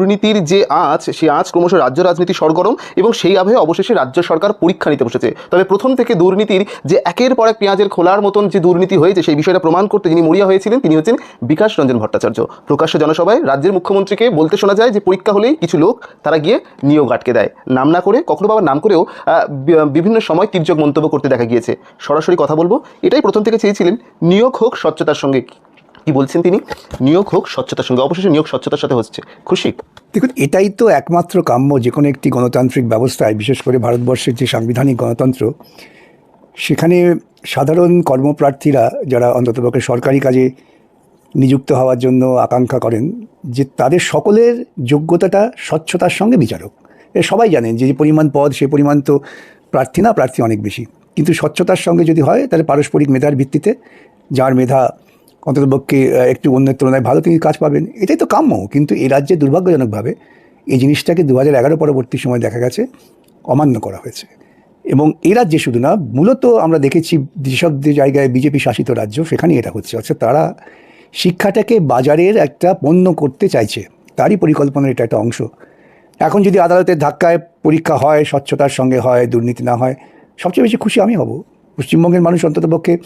দুর্নীতির যে আঁচ সেই আঁচ ক্রমশ রাজ্য রাজনীতি সরগরম এবং সেই আবহে অবশেষে রাজ্য সরকার পরীক্ষা নিতে বসেছে। তবে প্রথম থেকে দুর্নীতির যে একের পর এক পেঁয়াজের খোলার মতন যে দুর্নীতি হয়েছে, সেই বিষয়টা প্রমাণ করতে যিনি মরিয়া হয়েছিলেন, তিনি হচ্ছেন বিকাশ রঞ্জন ভট্টাচার্য। প্রকাশ্য জনসভায় রাজ্যের মুখ্যমন্ত্রীকে বলতে শোনা যায় যে পরীক্ষা হলেই কিছু লোক তারা গিয়ে নিয়োগ আটকে দেয়। নাম না করে, কখনো বাবার নাম করেও বিভিন্ন সময় তির্যক মন্তব্য করতে দেখা গিয়েছে। সরাসরি কথা বলব, এটাই প্রথম থেকে চেয়েছিলেন, নিয়োগ হোক, স্বচ্ছতার সঙ্গে কি বলছেন তিনি? নিয়োগ হোক, স্বচ্ছতার সঙ্গে, অবশেষে নিয়োগ স্বচ্ছতার সাথে হচ্ছে। খুশি? দেখুন, এটাই তো একমাত্র কাম্য যে কোনো একটি গণতান্ত্রিক ব্যবস্থায়, বিশেষ করে ভারতবর্ষের যে সাংবিধানিক গণতন্ত্র, সেখানে সাধারণ কর্মপ্রার্থীরা যারা অন্ততপক্ষে সরকারি কাজে নিযুক্ত হওয়ার জন্য আকাঙ্ক্ষা করেন, যে তাদের সকলের যোগ্যতাটা স্বচ্ছতার সঙ্গে বিচারক। এ সবাই জানেন যে যে পরিমাণ পদ, সে পরিমাণ তো প্রার্থী না, প্রার্থী অনেক বেশি। কিন্তু স্বচ্ছতার সঙ্গে যদি হয়, তাহলে পারস্পরিক মেধার ভিত্তিতে, যার মেধা অন্ততপক্ষে একটু অন্যের তুলনায় ভালো তিনি কাজ পাবেন। এটাই তো কাম্য। কিন্তু এই রাজ্যে দুর্ভাগ্যজনকভাবে এই জিনিসটাকে দু হাজার এগারো পরবর্তী সময় দেখা গেছে, অমান্য করা হয়েছে। এবং এই রাজ্যে শুধু না, মূলত আমরা দেখেছি যেসব জায়গায় বিজেপি শাসিত রাজ্য, সেখানেই এটা হচ্ছে। অর্থাৎ তারা শিক্ষাটাকে বাজারের একটা পণ্য করতে চাইছে। তারই পরিকল্পনার এটা একটা অংশ। এখন যদি আদালতের ধাক্কায় পরীক্ষা হয়, স্বচ্ছতার সঙ্গে হয়, দুর্নীতি না হয়, সবচেয়ে বেশি খুশি আমি হব। পশ্চিমবঙ্গের মানুষ অন্ততপক্ষে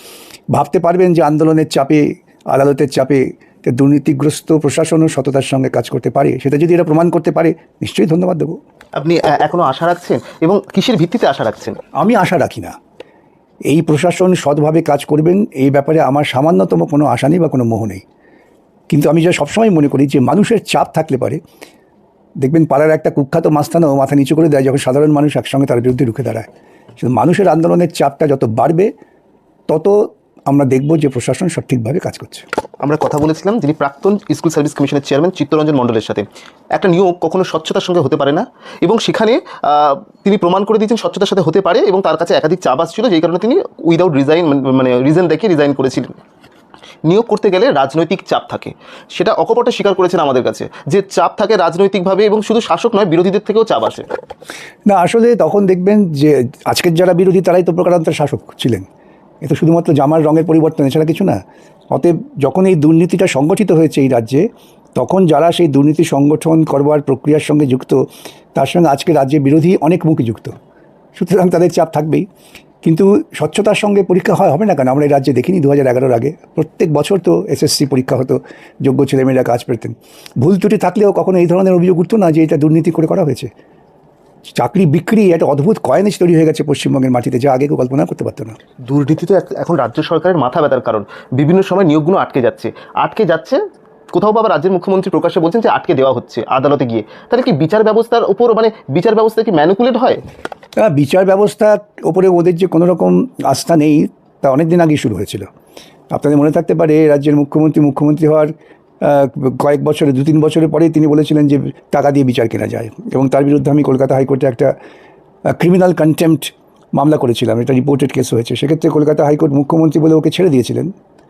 ভাবতে পারবেন যে আন্দোলনের চাপে আদালতের চাপে যে দুর্নীতিগ্রস্ত প্রশাসনও সততার সঙ্গে কাজ করতে পারে সেটা যদি এরা প্রমাণ করতে পারে নিশ্চয়ই ধন্যবাদ দেবো। আপনি আহ, এখনও আশা রাখছেন? এবং কিসের ভিত্তিতে আশা রাখছেন? আমি আশা রাখি না। এই প্রশাসন সৎভাবে কাজ করবেন এই ব্যাপারে আমার সামান্যতম কোনো আশা নেই বা কোনো মোহ নেই। কিন্তু আমি যা সবসময় মনে করি যে মানুষের চাপ থাকলে পারে। দেখবেন পাড়ার একটা কুখ্যাত মাস্তানও মাথা নিচু করে দেয় যখন সাধারণ মানুষ একসঙ্গে তার বিরুদ্ধে রুখে দাঁড়ায়। শুধু মানুষের আন্দোলনের চাপটা যত বাড়বে তত আমরা দেখব যে প্রশাসন সঠিকভাবে কাজ করছে। আমরা কথা বলেছিলাম যিনি প্রাক্তন স্কুল সার্ভিস কমিশনের চেয়ারম্যান চিত্তরঞ্জন মণ্ডলের সাথে। একটা নিয়োগ কখনো স্বচ্ছতার সঙ্গে হতে পারে না এবং সেখানে তিনি প্রমাণ করে দিয়েছেন স্বচ্ছতার সাথে হতে পারে এবং তার কাছে একাধিক চাপ আসছিল যেই কারণে তিনি উইদাউট রিজাইন মানে রিজন দেখে রিজাইন করেছিলেন। নিয়োগ করতে গেলে রাজনৈতিক চাপ থাকে। সেটা অকপটে স্বীকার করেছেন আমাদের কাছে যে চাপ থাকে রাজনৈতিকভাবে এবং শুধু শাসক নয় বিরোধীদের থেকেও চাপ আসে। না আসলে তখন দেখবেন যে আজকের যারা বিরোধী তারাই তো প্রকারান্তর শাসক ছিলেন। এ তো শুধুমাত্র জামার রঙের পরিবর্তন, এছাড়া কিছু না। অতএব যখন এই দুর্নীতিটা সংগঠিত হয়েছে এই রাজ্যে, তখন যারা সেই দুর্নীতি সংগঠন করবার প্রক্রিয়ার সঙ্গে যুক্ত, তার সঙ্গে আজকে রাজ্যে বিরোধী অনেক মুখী যুক্ত। সুতরাং তাদের চাপ থাকবেই। কিন্তু স্বচ্ছতার সঙ্গে পরীক্ষা হয়, হবে না কেন? আমরা এই রাজ্যে দেখিনি দু হাজার এগারোর আগে। প্রত্যেক বছর তো এসএসসি পরীক্ষা হতো, যোগ্য ছেলেমেয়েরা কাজ পেতেন। ভুল ত্রুটি থাকলেও কখনো এই ধরনের অভিযোগ উঠতো না যে এটা দুর্নীতি করে করা হয়েছে। চাকরি বিক্রি একটা অদ্ভুত কয়েনেজ তৈরি হয়ে গেছে পশ্চিমবঙ্গের মাটিতে যা আগে কেউ কল্পনা করতে পারতো না। দুর্নীতি তো এখন রাজ্য সরকারের মাথা ব্যথার কারণ। বিভিন্ন সময় নিয়োগগুলো আটকে যাচ্ছে। আটকে যাচ্ছে? কোথাও বা আবার রাজ্যের মুখ্যমন্ত্রী প্রকাশ্যে বলছেন যে আটকে দেওয়া হচ্ছে আদালতে গিয়ে। তাহলে কি বিচার ব্যবস্থার উপর মানে বিচার ব্যবস্থা কি ম্যানুকুলেট হয়? বিচার ব্যবস্থার ওপরে ওদের যে কোনো রকম আস্থা নেই তা অনেক দিন আগেই শুরু হয়েছিল। আপনাদের মনে থাকতে পারে রাজ্যের মুখ্যমন্ত্রী মুখ্যমন্ত্রী হওয়ার কয়েক বছরে, দু তিন বছরের পরেই তিনি বলেছিলেন যে টাকা দিয়ে বিচার কেনা যায়। এবং তার বিরুদ্ধে আমি কলকাতা হাইকোর্টে একটা ক্রিমিনাল কন্টেম্পট মামলা করেছিলাম। এটা রিপোর্টেড কেস হয়েছে। সেক্ষেত্রে কলকাতা হাইকোর্ট মুখ্যমন্ত্রী বলে ওকে ছেড়ে দিয়েছিলেন,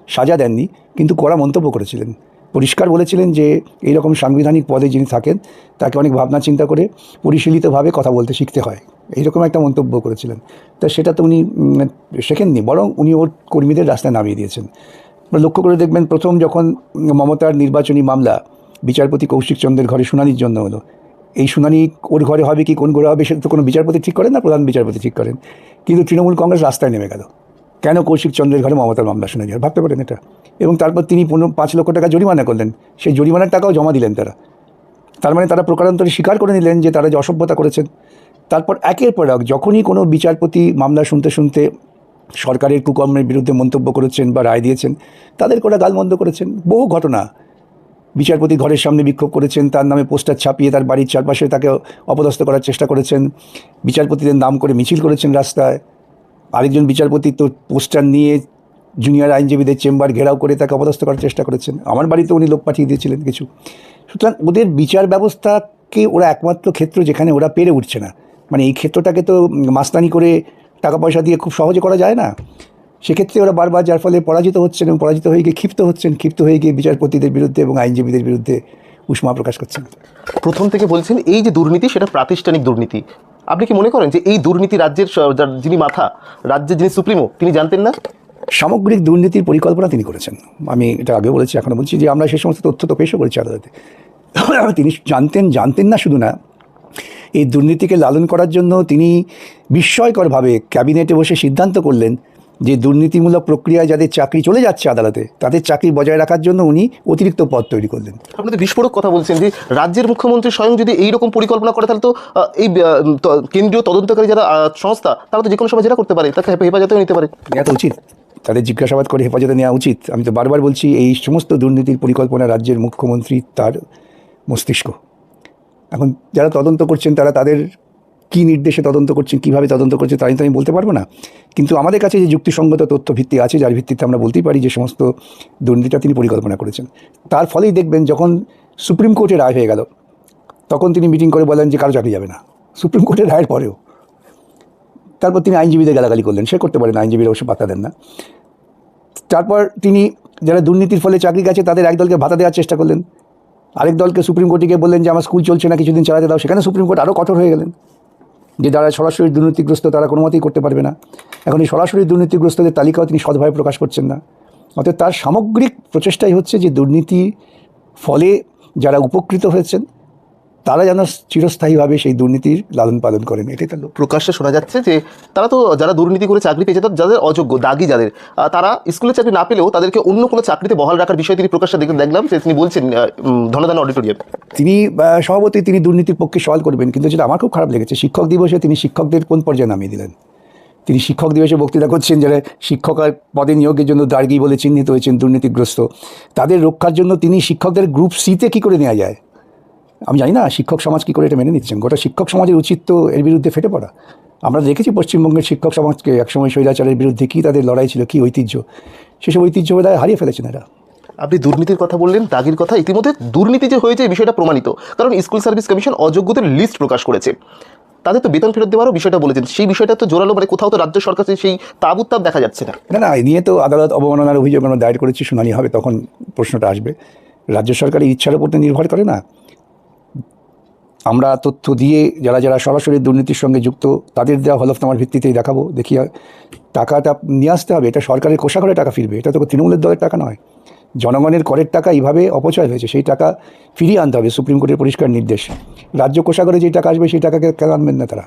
সাজা দেননি, কিন্তু কড়া মন্তব্য করেছিলেন। পরিষ্কার বলেছিলেন যে এইরকম সাংবিধানিক পদে যিনি থাকেন, তাকে অনেক ভাবনা চিন্তা করে পরিশীলিতভাবে কথা বলতে শিখতে হয়। এইরকম একটা মন্তব্য করেছিলেন। তা সেটা তো উনি শেখেননি, বরং উনি ওর কর্মীদের রাস্তায় নামিয়ে দিয়েছেন। লক্ষ্য করে দেখবেন প্রথম যখন মমতার নির্বাচনী মামলা বিচারপতি কৌশিক চন্দ্রের ঘরে শুনানির জন্য হলো, এই শুনানি ওর ঘরে হবে কি, কোন ঘরে হবে সেটা তো কোনো বিচারপতি ঠিক করেন না, প্রধান বিচারপতি ঠিক করেন। কিন্তু তৃণমূল কংগ্রেস রাস্তায় নেমে গেল। কেন কৌশিক চন্দ্রের ঘরে মমতার মামলা শুনে যায় ভাবতে পারেন এটা। এবং তারপর তিনি পনেরো, পাঁচ লক্ষ টাকা জরিমানা করলেন। সেই জরিমানার টাকাও জমা দিলেন তারা। তার মানে তারা প্রকারান্তরে স্বীকার করে নিলেন যে তারা যে অসভ্যতা করেছেন। তারপর একের পর এক যখনই কোনো বিচারপতি মামলা শুনতে শুনতে সরকারের কুকর্মের বিরুদ্ধে মন্তব্য করেছেন বা রায় দিয়েছেন, তাদের করে গালমন্দ করেছেন। বহু ঘটনা। বিচারপতি ঘরের সামনে বিক্ষোভ করেছেন, তার নামে পোস্টার ছাপিয়ে তার বাড়ির চারপাশে তাকে অপদস্থ করার চেষ্টা করেছেন। বিচারপতিদের নাম করে মিছিল করেছেন রাস্তায়। আরেকজন বিচারপতি তো পোস্টার নিয়ে জুনিয়র আইনজীবীদের চেম্বার ঘেরাও করে তাকে অপদস্থ করার চেষ্টা করেছেন। আমার বাড়িতে উনি লোক পাঠিয়ে দিয়েছিলেন কিছু। সুতরাং ওদের বিচার ব্যবস্থাকে ওরা একমাত্র ক্ষেত্র যেখানে ওরা পেরে উঠছে না। মানে এই ক্ষেত্রটাকে তো মাস্তানি করে টাকা পয়সা দিয়ে খুব সহজে করা যায় না। সেক্ষেত্রে ওরা বারবার যার ফলে পরাজিত হচ্ছেন এবং পরাজিত হয়ে গিয়ে ক্ষিপ্ত হচ্ছেন ক্ষিপ্ত হয়ে গিয়ে বিচারপতিদের বিরুদ্ধে এবং আইনজীবীদের বিরুদ্ধে উষ্মা প্রকাশ করছেন। প্রথম থেকে বলছেন এই যে দুর্নীতি সেটা প্রাতিষ্ঠানিক দুর্নীতি। আপনি কি মনে করেন যে এই দুর্নীতি রাজ্যের যিনি মাথা রাজ্যের যিনি সুপ্রিমো তিনি জানতেন না? সামগ্রিক দুর্নীতির পরিকল্পনা তিনি করেছেন। আমি এটা আগে বলেছি এখনও বলছি যে আমরা সেই সমস্ত তথ্য তো পেশও করেছি আদালতে। তিনি জানতেন জানতেন না শুধু না এই দুর্নীতিকে লালন করার জন্য তিনি বিস্ময়করভাবে ক্যাবিনেটে বসে সিদ্ধান্ত করলেন যে দুর্নীতিমূলক প্রক্রিয়ায় যাদের চাকরি চলে যাচ্ছে আদালতে তাদের চাকরি বজায় রাখার জন্য উনি অতিরিক্ত পদ তৈরি করলেন। আপনি তো বিস্ফোরক কথা বলছেন যে রাজ্যের মুখ্যমন্ত্রী স্বয়ং যদি এইরকম পরিকল্পনা করে তাহলে তো এই কেন্দ্রীয় তদন্তকারী যারা সংস্থা তারা তো যে কোনো সময় জেরা করতে পারে তাকে হেফা- হেফাজতেও নিতে পারে। নেওয়া তো উচিত। তাদের জিজ্ঞাসাবাদ করে হেফাজতে নেওয়া উচিত। আমি তো বারবার বলছি এই সমস্ত দুর্নীতির পরিকল্পনা রাজ্যের মুখ্যমন্ত্রী তার মস্তিষ্ক। এখন যারা তদন্ত করছেন, তারা তাদের কী নির্দেশে তদন্ত করছেন, কীভাবে তদন্ত করছেন তাই তো আমি বলতে পারব না। কিন্তু আমাদের কাছে যে যুক্তিসঙ্গত তথ্য ভিত্তি আছে, যার ভিত্তিতে আমরা বলতেই পারি যে সমস্ত দুর্নীতিটা তিনি পরিকল্পনা করেছেন। তার ফলেই দেখবেন যখন সুপ্রিম কোর্টে রায় হয়ে গেল, তখন তিনি মিটিং করে বলেন যে কারও চাকরি যাবে না। সুপ্রিম কোর্টের রায়ের পরেও। তারপর তিনি আইনজীবীদের গালাগালি করলেন, সে করতে পারেন আইনজীবীরা অবশ্য পাতা দেন না। তারপর তিনি, যারা দুর্নীতির ফলে চাকরি গেছে, তাদের একদলকে ভাতা দেওয়ার চেষ্টা করলেন। আরেক দলকে সুপ্রিম কোর্টে গিয়ে বললেন যে, আমার স্কুল চলছে না, কিছুদিন চালাতে দাও। সেখানে সুপ্রিম কোর্ট আরও কঠোর হয়ে গেলেন। যে, যারা সরাসরি দুর্নীতিগ্রস্ত, তারা কোনো মতেই করতে পারবে না। এখন এই সরাসরি দুর্নীতিগ্রস্তদের তালিকাও তিনি সদ্ভাবে প্রকাশ করছেন না। অর্থাৎ তার সামগ্রিক প্রচেষ্টাই হচ্ছে যে দুর্নীতি ফলে যারা উপকৃত হয়েছেন তারা যেন চিরস্থায়ীভাবে সেই দুর্নীতির লালন পালন করেন এটাই তার প্রকাশ্যে শোনা যাচ্ছে যে তারা তো যারা দুর্নীতি করে চাকরি পেয়েছে যাদের অযোগ্য দাগি যাদের তারা স্কুলের চাকরি না পেলেও তাদেরকে অন্য কোনো চাকরিতে বহাল রাখার বিষয়ে তিনি প্রকাশ্যে দেখে দেখলাম যে তিনি বলছেন ধনদান অডিটোরিয়াম। তিনি সভাপতি তিনি দুর্নীতির পক্ষে সওয়াল করবেন কিন্তু যেটা আমার খুব খারাপ লেগেছে শিক্ষক দিবসে তিনি শিক্ষকদের কোন পর্যায়ে নামিয়ে দিলেন? তিনি শিক্ষক দিবসে বক্তৃতা করছেন যারা শিক্ষক আর পদে নিয়োগের জন্য দার্গি বলে চিহ্নিত হয়েছেন দুর্নীতিগ্রস্ত। তাদের রক্ষার জন্য তিনি শিক্ষকদের গ্রুপ সিতে কী করে নেওয়া যায়? আমি জানি না শিক্ষক সমাজ কী করে এটা মেনে নিচ্ছেন। গোটা শিক্ষক সমাজের উচিত তো এর বিরুদ্ধে ফেটে পড়া। আমরা দেখেছি পশ্চিমবঙ্গের শিক্ষক সমাজকে একসময় স্বৈরাচারের বিরুদ্ধে কী তাদের লড়াই ছিল কী ঐতিহ্য। সেসব ঐতিহ্য বোধহয় হারিয়ে ফেলেছেন এরা। আপনি দুর্নীতির কথা বললেন দাগির কথা ইতিমধ্যে দুর্নীতি যে হয়েছে এই বিষয়টা প্রমাণিত। কারণ স্কুল সার্ভিস কমিশন অযোগ্যদের লিস্ট প্রকাশ করেছে। তাদের তো বেতন ফেরত দেওয়ারও বিষয়টা বলেছেন। সেই বিষয়টা তো জোরালো মানে কোথাও তো রাজ্য সরকার সেই তাব উত্তাপ দেখা যাচ্ছে না। না না এ নিয়ে তো আদালত অবমাননার অভিযোগ আমরা দায়ের করেছি শুনানি হবে তখন প্রশ্নটা আসবে। রাজ্য সরকারের ইচ্ছার উপর নির্ভর করে না। আমরা তথ্য দিয়ে যারা যারা সরাসরি দুর্নীতির সঙ্গে যুক্ত, তাদের দেওয়া হলফনামার ভিত্তিতেই দেখাবো, দেখি টাকাটা নিয়ে আসতে হবে। এটা সরকারের কোষাঘরে টাকা ফিরবে। এটা তো তৃণমূলের দলের টাকা নয়। জনগণের করের টাকা এইভাবে অপচয় হয়েছে। সেই টাকা ফিরিয়ে আনতে হবে সুপ্রিম কোর্টের পরিষ্কার নির্দেশ। রাজ্য কোষাঘরে যে টাকা আসবে, সেই টাকাকে কেন আনবেন না তারা?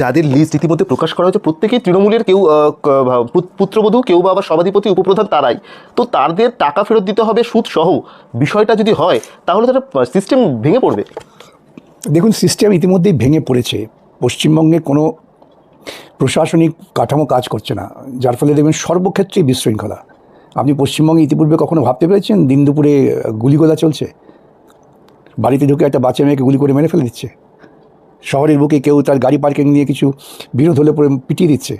যাদের লিস্ট ইতিমধ্যে প্রকাশ করা হয়েছে, প্রত্যেকেই তৃণমূলের কেউ পুত্রবধূ, কেউ বা আবার সভাধিপতি, উপপ্রধান তারাই। তো তাদের টাকা ফেরত দিতে হবে সুদ সহ বিষয়টা যদি হয়, তাহলে তারা সিস্টেম ভেঙে পড়বে। দেখুন সিস্টেম ইতিমধ্যেই ভেঙে পড়েছে। পশ্চিমবঙ্গে কোনো প্রশাসনিক কাঠামো কাজ করছে না, যার ফলে দেখবেন সর্বক্ষেত্রেই বিশৃঙ্খলা। আপনি পশ্চিমবঙ্গে ইতিপূর্বে কখনো ভাবতে পেরেছেন দিন দুপুরে গুলিগোলা চলছে? বাড়িতে ঢুকে একটা বাচ্চা মেয়েকে গুলি করে মেরে ফেলে দিচ্ছে? শহরের বুকে কেউ তার গাড়ি পার্কিং নিয়ে কিছু বিরোধ হলে পরে পিটিয়ে দিচ্ছে?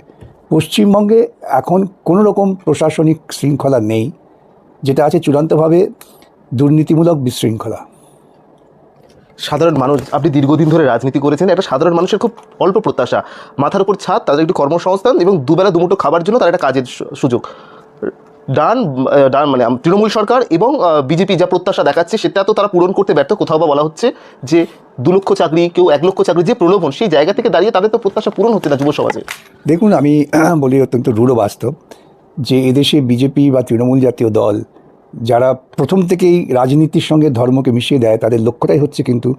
পশ্চিমবঙ্গে এখন কোনো রকম প্রশাসনিক শৃঙ্খলা নেই, যেটা আছে চূড়ান্তভাবে দুর্নীতিমূলক বিশৃঙ্খলা। সাধারণ মানুষ, আপনি দীর্ঘদিন ধরে রাজনীতি করেছেন, একটা সাধারণ মানুষের খুব অল্প প্রত্যাশা। মাথার উপর ছাদ, তাদের একটি কর্মসংস্থান এবং দুবেলা দুমুটো খাবার জন্য তার একটা কাজের সুযোগ। ডান ডান মানে তৃণমূল সরকার এবং বিজেপি যা প্রত্যাশা দেখাচ্ছে সেটা তো তারা পূরণ করতে ব্যর্থ। কোথাও বা বলা হচ্ছে যে দু লক্ষ চাকরি, কেউ এক লক্ষ চাকরি, যে প্রলোভন, সেই জায়গা থেকে দাঁড়িয়ে তাদের তো প্রত্যাশা পূরণ হচ্ছে না যুব সমাজে। দেখুন, আমি বলি অত্যন্ত রূঢ় বাস্তব যে এদেশে বিজেপি বা তৃণমূল জাতীয় দল যারা প্রথম থেকেই রাজনীতির সঙ্গে ধর্মকে মিশিয়ে দেয়, তাদের লক্ষ্যটাই হচ্ছে কিন্তু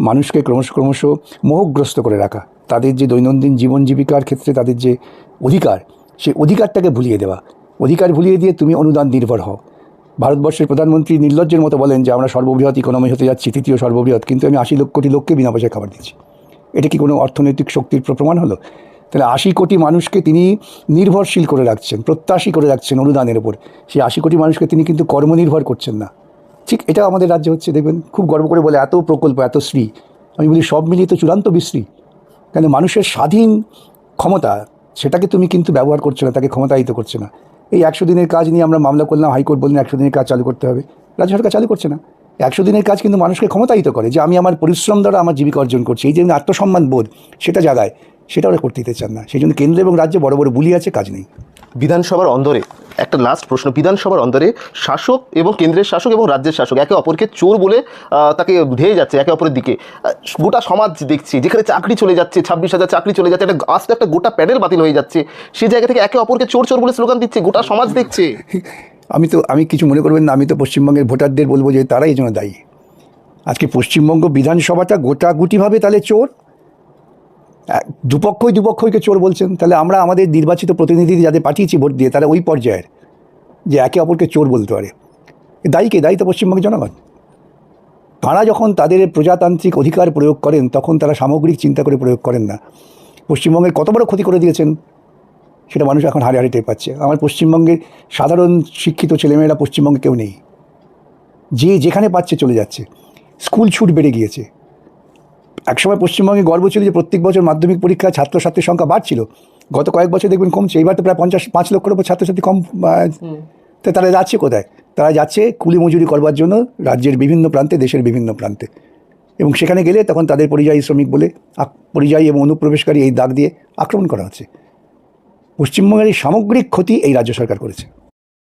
মানুষকে ক্রমশ ক্রমশ মোহগ্রস্ত করে রাখা। তাদের যে দৈনন্দিন জীবন জীবিকার ক্ষেত্রে তাদের যে অধিকার সেই অধিকারটাকে ভুলিয়ে দেওয়া। অধিকার ভুলিয়ে দিয়ে তুমি অনুদান নির্ভর হও। ভারতবর্ষের প্রধানমন্ত্রী নির্লজ্জের মতো বলেন যে, আমরা সর্ববৃহৎ ইকোনমি হতে যাচ্ছি, তৃতীয় সর্ববৃহৎ। কিন্তু আমি আশি লক্ষ কোটি লোককে বিনা পয়সায় খাবার দিচ্ছি এটা কি কোনো অর্থনৈতিক শক্তির প্র- প্রমাণ হলো? তাহলে আশি কোটি মানুষকে তিনি নির্ভরশীল করে রাখছেন, প্রত্যাশী করে রাখছেন অনুদানের উপর। সেই আশি কোটি মানুষকে তিনি কিন্তু কর্মনির্ভর করছেন না। ঠিক এটা আমাদের রাজ্যে হচ্ছে, দেখবেন, খুব গর্ব করে বলে, এত প্রকল্প, এত শ্রী। আমি বলি, সব মিলিয়ে তো চূড়ান্ত বিশ্রী। কেন, মানুষের স্বাধীন ক্ষমতা, সেটাকে তুমি কিন্তু ব্যবহার করছ না, তাকে ক্ষমতায়িত করছে না। এই একশো দিনের কাজ নিয়ে আমরা মামলা করলাম, হাইকোর্ট বললেন একশো দিনের কাজ চালু করতে হবে। রাজ্য সরকার চালু করছে না। একশো দিনের কাজ কিন্তু মানুষকে ক্ষমতায়িত করে যে আমি আমার পরিশ্রম দ্বারা আমার জীবিকা অর্জন করছি, এই যে আত্মসম্মান বোধ, সেটা জাগায়, সেটা ওরা করতে দিতে চান না। সেই জন্য কেন্দ্র এবং রাজ্যে বড় বড় বুলি আছে, কাজ নেই। বিধানসভার অন্দরে, একটা লাস্ট প্রশ্ন, বিধানসভার অন্দরে শাসক এবং কেন্দ্রের শাসক এবং রাজ্যের শাসক একে অপরকে চোর বলে তাকে ধেয়ে যাচ্ছে একে অপরের দিকে। গোটা সমাজ দেখছি, যেখানে চাকরি চলে যাচ্ছে, ছাব্বিশ হাজার চাকরি চলে যাচ্ছে, একটা আস্তে একটা গোটা প্যানেল বাতিল হয়ে যাচ্ছে। সেই জায়গা থেকে একে অপরকে চোর চোর বলে স্লোগান দিচ্ছে, গোটা সমাজ দেখছে। আমি তো, আমি কিছু মনে করবেন না, আমি তো পশ্চিমবঙ্গের ভোটারদের বলব যে তারাই এই জন্য দায়ী। আজকে পশ্চিমবঙ্গ বিধানসভাটা গোটাগুটিভাবে তাহলে চোর? দুপক্ষই দুপক্ষইকে চোর বলছেন। তাহলে আমরা আমাদের নির্বাচিত প্রতিনিধি যাদের পাঠিয়েছি ভোট দিয়ে, তারা ওই পর্যায়ের যে একে অপরকে চোর বলতে পারে। দায়ী কে? দায়ী তো পশ্চিমবঙ্গের জনগণ। তারা যখন তাদের প্রজাতান্ত্রিক অধিকার প্রয়োগ করেন, তখন তারা সামগ্রিক চিন্তা করে প্রয়োগ করেন না। পশ্চিমবঙ্গের কত বড় ক্ষতি করে দিয়েছেন? সেটা মানুষ এখন হারে হারে পাচ্ছে। আমার পশ্চিমবঙ্গের সাধারণ শিক্ষিত ছেলেমেয়েরা পশ্চিমবঙ্গে কেউ নেই। যে যেখানে পাচ্ছে চলে যাচ্ছে। স্কুল ছুট বেড়ে গিয়েছে। একসময় পশ্চিমবঙ্গে গর্ব ছিল যে প্রত্যেক বছর মাধ্যমিক পরীক্ষায় ছাত্রছাত্রীর সংখ্যা বাড়ছিল। গত কয়েক বছর দেখবেন কমছে। এইবার তো প্রায় পঞ্চাশ পাঁচ লক্ষের উপর ছাত্রছাত্রী কম তো তারা যাচ্ছে কোথায়? তারা যাচ্ছে কুলি মজুরি করবার জন্য রাজ্যের বিভিন্ন প্রান্তে দেশের বিভিন্ন প্রান্তে। এবং সেখানে গেলে তখন তাদের পরিযায়ী শ্রমিক বলে পরিযায়ী এবং অনুপ্রবেশকারী এই দাগ দিয়ে আক্রমণ করা হচ্ছে। পশ্চিমবঙ্গের এই সামগ্রিক ক্ষতি এই রাজ্য সরকার করেছে।